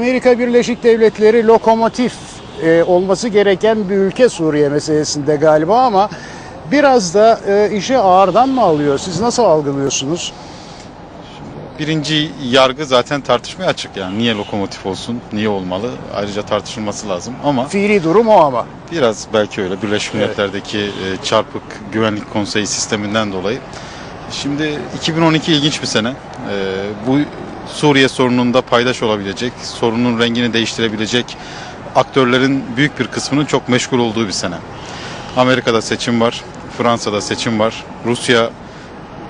Amerika Birleşik Devletleri lokomotif e, olması gereken bir ülke Suriye meselesinde galiba ama biraz da e, işi ağırdan mı alıyor? Siz nasıl algılıyorsunuz? Birinci yargı zaten tartışmaya açık yani niye lokomotif olsun, niye olmalı ayrıca tartışılması lazım ama Fiili durum o ama. biraz belki öyle Birleşmiş. Milletler'deki e, çarpık güvenlik konseyi sisteminden dolayı. Şimdi 2012 ilginç bir sene. E, Bu Suriye sorununda paydaş olabilecek, sorunun rengini değiştirebilecek aktörlerin büyük bir kısmının çok meşgul olduğu bir sene. Amerika'da seçim var, Fransa'da seçim var, Rusya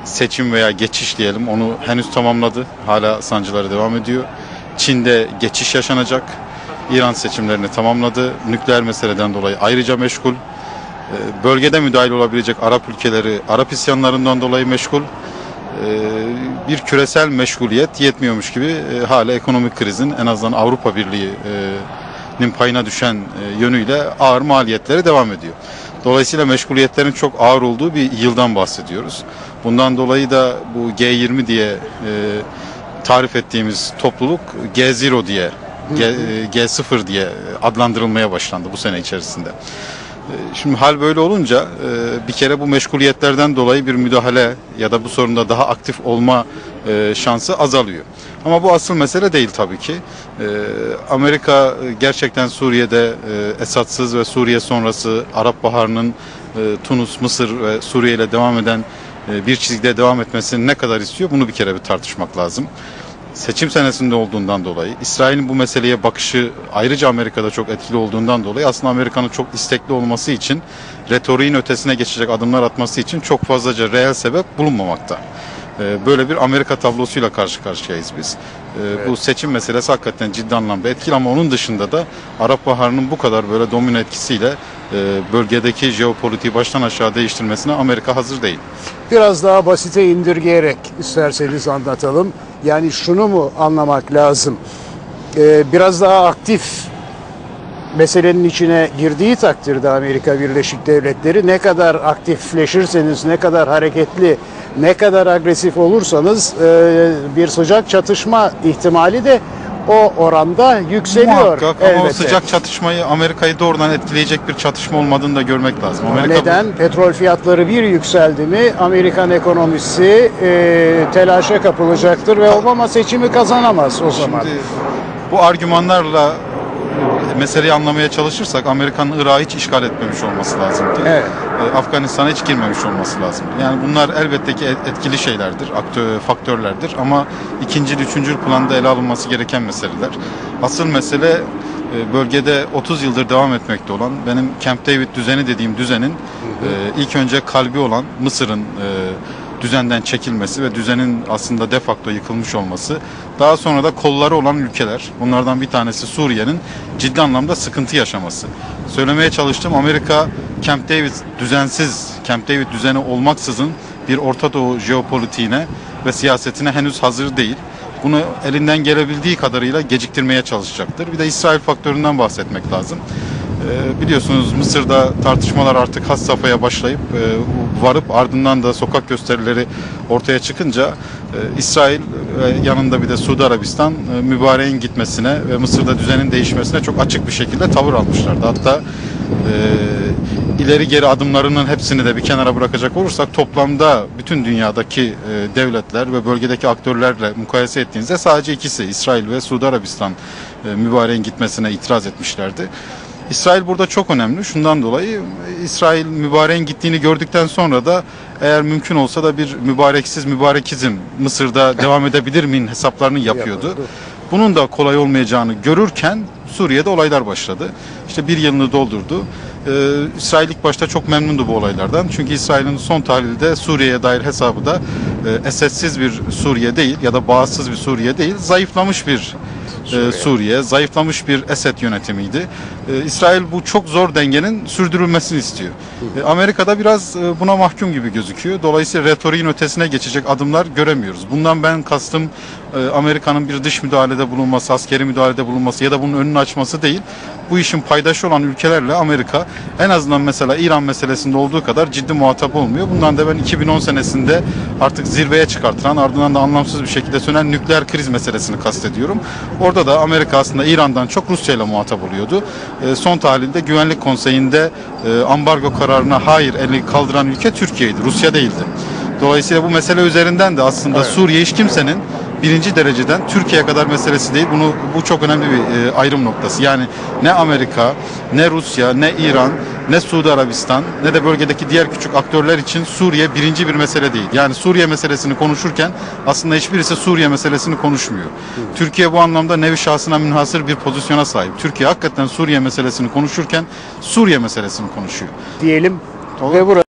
seçim veya geçiş diyelim onu henüz tamamladı. Hala sancıları devam ediyor. Çin'de geçiş yaşanacak. İran seçimlerini tamamladı. Nükleer meseleden dolayı ayrıca meşgul. Ee, Bölgede müdahil olabilecek Arap ülkeleri Arap isyanlarından dolayı meşgul. Ee, Bir küresel meşguliyet yetmiyormuş gibi e, hala ekonomik krizin en azından Avrupa Birliği'nin payına düşen e, yönüyle ağır maliyetleri devam ediyor. Dolayısıyla meşguliyetlerin çok ağır olduğu bir yıldan bahsediyoruz. Bundan dolayı da bu G20 diye e, tarif ettiğimiz topluluk G0 diye, G, e, G0 diye adlandırılmaya başlandı bu sene içerisinde. E, Şimdi hal böyle olunca e, bir kere bu meşguliyetlerden dolayı bir müdahale ya da bu sorunda daha aktif olma e, şansı azalıyor. Ama bu asıl mesele değil tabii ki. Amerika gerçekten Suriye'de Esad'sız ve Suriye sonrası Arap Baharı'nın Tunus, Mısır ve Suriye ile devam eden bir çizgide devam etmesini ne kadar istiyor bunu bir kere bir tartışmak lazım. Seçim senesinde olduğundan dolayı, İsrail'in bu meseleye bakışı ayrıca Amerika'da çok etkili olduğundan dolayı aslında Amerika'nın çok istekli olması için, retoriğin ötesine geçecek adımlar atması için çok fazlaca reel sebep bulunmamakta. E, Böyle bir Amerika tablosuyla karşı karşıyayız biz. E, Bu seçim meselesi hakikaten ciddi anlamda etkili ama onun dışında da Arap Baharı'nın bu kadar böyle domino etkisiyle bölgedeki jeopolitiği baştan aşağı değiştirmesine Amerika hazır değil. Biraz daha basite indirgeyerek isterseniz anlatalım. Yani şunu mu anlamak lazım? Ee, biraz daha aktif meselenin içine girdiği takdirde Amerika Birleşik Devletleri ne kadar aktifleşirseniz, ne kadar hareketli, ne kadar agresif olursanız e, bir sıcak çatışma ihtimali de o oranda yükseliyor. Muhakkak ama o elbette. sıcak çatışmayı Amerika'yı doğrudan etkileyecek bir çatışma olmadığını da görmek lazım. Amerika bu- Neden? Petrol fiyatları bir yükseldi mi Amerikan ekonomisi e, telaşa kapılacaktır ve Obama seçimi kazanamaz o zaman. Şimdi bu argümanlarla meseleyi anlamaya çalışırsak Amerika'nın Irak'ı hiç işgal etmemiş olması lazımdı. Evet. E, Afganistan'a hiç girmemiş olması lazım. Yani bunlar elbette ki et- etkili şeylerdir, aktö- faktörlerdir ama ikinci, üçüncü planda ele alınması gereken meseleler. Asıl mesele e, bölgede 30 yıldır devam etmekte olan benim Camp David düzeni dediğim düzenin e, ilk önce kalbi olan Mısır'ın e, düzenden çekilmesi ve düzenin aslında de facto yıkılmış olması. Daha sonra da kolları olan ülkeler, bunlardan bir tanesi Suriye'nin ciddi anlamda sıkıntı yaşaması. Söylemeye çalıştığım Amerika Camp David düzensiz, Camp David düzeni olmaksızın bir Orta Doğu jeopolitiğine ve siyasetine henüz hazır değil. Bunu elinden gelebildiği kadarıyla geciktirmeye çalışacaktır. Bir de İsrail faktöründen bahsetmek lazım. Ee, biliyorsunuz Mısır'da tartışmalar artık has safhaya başlayıp e, varıp ardından da sokak gösterileri ortaya çıkınca e, İsrail ve yanında bir de Suudi Arabistan e, mübareğin gitmesine ve Mısır'da düzenin değişmesine çok açık bir şekilde tavır almışlardı. Hatta e, ileri geri adımlarının hepsini de bir kenara bırakacak olursak toplamda bütün dünyadaki e, devletler ve bölgedeki aktörlerle mukayese ettiğinizde sadece ikisi İsrail ve Suudi Arabistan e, mübareğin gitmesine itiraz etmişlerdi. İsrail burada çok önemli. Şundan dolayı İsrail mübareğin gittiğini gördükten sonra da eğer mümkün olsa da bir mübareksiz mübarekizm Mısır'da devam edebilir miyim hesaplarını yapıyordu. Yapıyordu. Bunun da kolay olmayacağını görürken Suriye'de olaylar başladı. İşte bir yılını doldurdu. Ee, İsrail ilk başta çok memnundu bu olaylardan. Çünkü İsrail'in son tahlilde Suriye'ye dair hesabı da e, esetsiz bir Suriye değil ya da bağımsız bir Suriye değil, zayıflamış bir e, Suriye, zayıflamış bir Esed yönetimiydi. E, İsrail bu çok zor dengenin sürdürülmesini istiyor. E, Amerika'da biraz e, buna mahkum gibi gözüküyor. Dolayısıyla retoriğin ötesine geçecek adımlar göremiyoruz. Bundan ben kastım Amerika'nın bir dış müdahalede bulunması, askeri müdahalede bulunması ya da bunun önünü açması değil. Bu işin paydaşı olan ülkelerle Amerika en azından mesela İran meselesinde olduğu kadar ciddi muhatap olmuyor. Bundan da ben 2010 senesinde artık zirveye çıkartılan ardından da anlamsız bir şekilde sönen nükleer kriz meselesini kastediyorum. Orada da Amerika aslında İran'dan çok Rusya ile muhatap oluyordu. E, son tahlilde Güvenlik Konseyi'nde e, ambargo kararına hayır eli kaldıran ülke Türkiye'ydi, Rusya değildi. Dolayısıyla bu mesele üzerinden de aslında Suriye hiç kimsenin birinci dereceden Türkiye kadar meselesi değil. Bunu bu çok önemli bir e, ayrım noktası. Yani ne Amerika, ne Rusya, ne İran, ne Suudi Arabistan, ne de bölgedeki diğer küçük aktörler için Suriye birinci bir mesele değil. Yani Suriye meselesini konuşurken aslında hiçbirisi Suriye meselesini konuşmuyor. Türkiye bu anlamda nevi şahsına münhasır bir pozisyona sahip. Türkiye hakikaten Suriye meselesini konuşurken Suriye meselesini konuşuyor. Diyelim Olur. ve burada